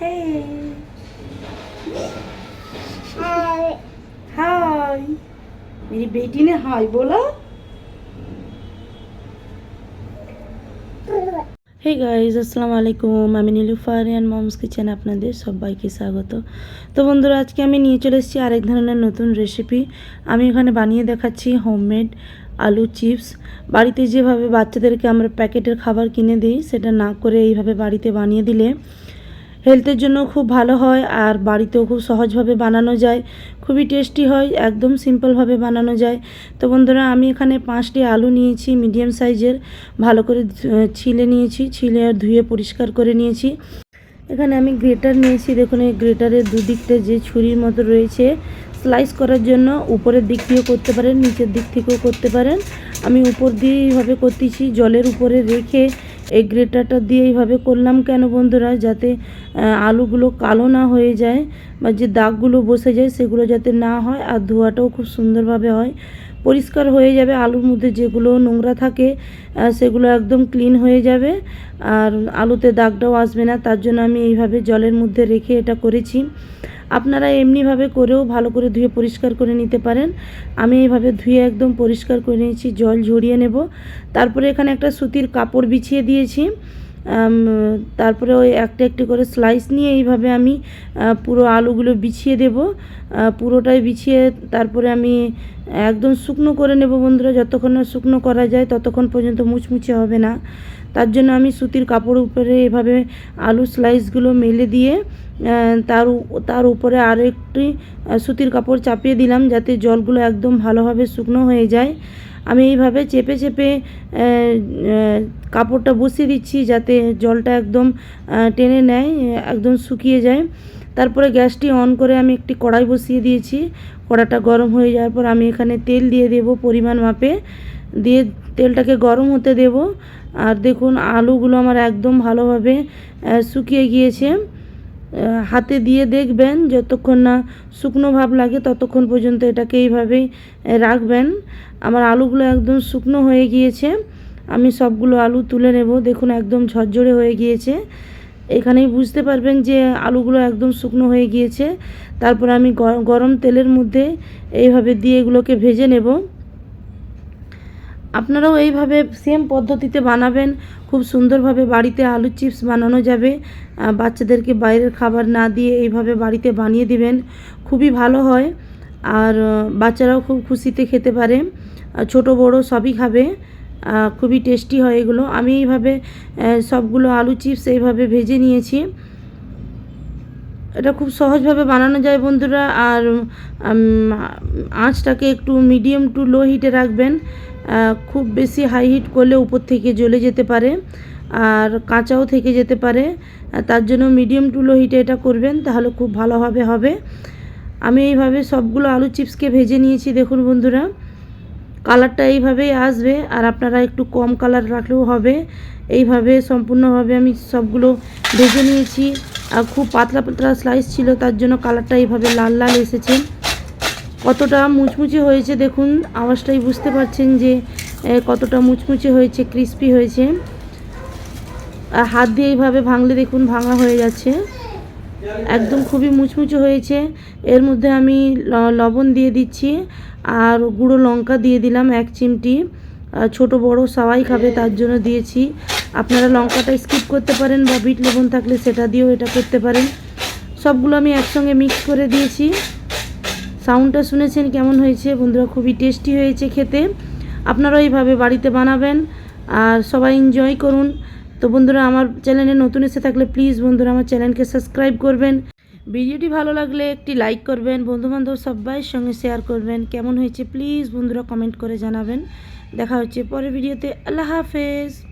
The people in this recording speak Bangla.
Hey. हाय मेरी बेटी ने हाय बोला হে গাইজ আসসালামু আলাইকুম আমি নীলুফার অ্যান্ড মমস কিচেন আপনাদের সবাইকে স্বাগত তো বন্ধুরা আজকে আমি নিয়ে চলে এসেছি আরেক ধরনের নতুন রেসিপি আমি এখানে বানিয়ে দেখাচ্ছি হোমমেড আলু চিপস বাড়িতে যেভাবে বাচ্চাদেরকে আমরা প্যাকেটের খাবার কিনে দিই সেটা না করে এইভাবে বাড়িতে বানিয়ে দিলে হেলথের জন্য খুব ভালো হয় আর বাড়িতেও খুব সহজভাবে বানানো যায়। খুবই টেস্টি হয়, একদম সিম্পলভাবে বানানো যায়। তো বন্ধুরা, আমি এখানে পাঁচটি আলু নিয়েছি, মিডিয়াম সাইজের। ভালো করে ছিলে নিয়েছি, ছিলে আর ধুয়ে পরিষ্কার করে নিয়েছি। এখানে আমি গ্রেটার নিয়েছি, দেখুন এই গ্রেটারের দুদিকটা যে ছুরির মতো রয়েছে। স্লাইস করার জন্য উপরের দিক দিয়েও করতে পারেন, নিচের দিক থেকেও করতে পারেন। আমি উপর দিয়ে এইভাবে করতেছি, জলের উপরে রেখে এই গ্রেটারটা দিয়ে এইভাবে করলাম কেন বন্ধুরা? যাতে আলুগুলো কালো না হয়ে যায় বা যে দাগগুলো বসে যায় সেগুলো যাতে না হয় আর ধোয়াটাও খুব সুন্দরভাবে হয়। পরিষ্কার হয়ে যাবে আলুর মধ্যে যেগুলো নোংরা থাকে সেগুলো একদম ক্লিন হয়ে যাবে আর আলুতে দাগটাও আসবে না। তার জন্য আমি এইভাবে জলের মধ্যে রেখে এটা করেছি। আপনারা এমনিভাবে করেও ভালো করে ধুয়ে পরিষ্কার করে নিতে পারেন। আমি এইভাবে ধুয়ে একদম পরিষ্কার করে নিয়েছি, জল ঝরিয়ে নেব। তারপরে এখানে একটা সুতির কাপড় বিছিয়ে দিয়েছি। তারপরে ওই একটা একটি করে স্লাইস নিয়ে এইভাবে আমি পুরো আলুগুলো বিছিয়ে দেব। পুরোটাই বিছিয়ে তারপরে আমি একদম শুকনো করে নেব বন্ধুরা। যতক্ষণ না শুকনো করা যায় ততক্ষণ পর্যন্ত মুচমুচে হবে না। তার জন্য আমি সুতির কাপড় উপরে এভাবে আলু স্লাইসগুলো মেলে দিয়ে তার তার উপরে আরও একটি সুতির কাপড় চাপিয়ে দিলাম যাতে জলগুলো একদম ভালোভাবে শুকনো হয়ে যায়। আমি এইভাবে চেপে চেপে কাপড়টা বসিয়ে দিচ্ছি যাতে জলটা একদম টেনে নেয়, একদম শুকিয়ে যায়। তারপরে গ্যাসটি অন করে আমি একটি কড়াই বসিয়ে দিয়েছি। কড়াটা গরম হয়ে যাওয়ার পর আমি এখানে তেল দিয়ে দেব পরিমাণ মাপে। দিয়ে তেলটাকে গরম হতে দেব। আর দেখুন, আলুগুলো আমার একদম ভালোভাবে শুকিয়ে গিয়েছে। হাতে দিয়ে দেখবেন, যতক্ষণ না শুকনো ভাব লাগে, ততক্ষণ পর্যন্ত এটাকে এইভাবেই রাখবেন। আমার আলুগুলো একদম শুকনো হয়ে গিয়েছে। আমি সবগুলো আলু তুলে নেব। দেখুন, একদম ঝরঝরে হয়ে গিয়েছে। এখানেই বুঝতে পারবেন যে আলুগুলো একদম শুকনো হয়ে গিয়েছে। তারপর আমি গরম তেলের মধ্যে এইভাবে দিয়ে এগুলোকে ভেজে নেব। আপনারাও এইভাবে সেম পদ্ধতিতে বানাবেন। খুব সুন্দরভাবে বাড়িতে আলু চিপস বানানো যাবে। বাচ্চাদেরকে বাইরের খাবার না দিয়ে এইভাবে বাড়িতে বানিয়ে দিবেন। খুবই ভালো হয়। আর বাচ্চারাও খুব খুশিতে খেতে পারে। ছোট, বড় সবই খাবে। খুবই টেস্টি হয় এগুলো। আমি এইভাবে সবগুলো আলু চিপস এইভাবে ভেজে নিয়েছি। এটা খুব সহজভাবে বানানো যায় বন্ধুরা। আর আঁচটাকে একটু মিডিয়াম টু লো হিটে রাখবেন। খুব বেশি হাই হিট করলে উপর থেকে জ্বলে যেতে পারে আর কাঁচাও থেকে যেতে পারে। তার জন্য মিডিয়াম টু লো হিটে এটা করবেন, তাহলে খুব ভালোভাবে হবে। আমি এইভাবে সবগুলো আলু চিপসকে ভেজে নিয়েছি, দেখুন বন্ধুরা। কালারটা এইভাবেই আসবে আর আপনারা একটু কম কালার রাখলেও হবে। এইভাবে সম্পূর্ণভাবে আমি সবগুলো ভেজে নিয়েছি। আর খুব পাতলা পাতলা স্লাইস ছিল, তার জন্য কালারটা এইভাবে লাল লাল এসেছে। কতটা মুচমুচে হয়েছে দেখুন, আওয়াজটাই বুঝতে পারছেন যে কতটা মুচমুচে হয়েছে ক্রিস্পি হয়েছে। আর হাত দিয়ে এইভাবে ভাঙলে দেখুন ভাঙা হয়ে যাচ্ছে। একদম খুবই মুচমুচে হয়েছে। এর মধ্যে আমি লবণ দিয়ে দিচ্ছি, আর গুঁড়ো লঙ্কা দিয়ে দিলাম এক চিমটি। ছোট বড় সবাই খাবে, তার জন্য দিয়েছি। আপনারা লঙ্কাটা স্কিপ করতে পারেন বা বিট লবণ থাকলে সেটা দিয়েও এটা করতে পারেন। সবগুলো আমি একসঙ্গে মিক্স করে দিয়েছি। সাউন্ডটা শুনেছেন কেমন হয়েছে? বন্ধুরা, খুবই টেস্টি হয়েছে খেতে। আপনারা এইভাবে বাড়িতে বানাবেন আর সবাই এনজয় করুন। তো বন্ধুরা, আমার চ্যানেলে নতুন এসে থাকলে প্লিজ বন্ধুরা, আমার চ্যানেলকে সাবস্ক্রাইব করবেন। ভিডিওটি ভালো লাগলে একটি লাইক করবেন, বন্ধুবান্ধব সবাইয়ের সঙ্গে শেয়ার করবেন। কেমন হয়েছে প্লিজ বন্ধুরা কমেন্ট করে জানাবেন। দেখা হচ্ছে পরের ভিডিওতে। আল্লাহ হাফেজ।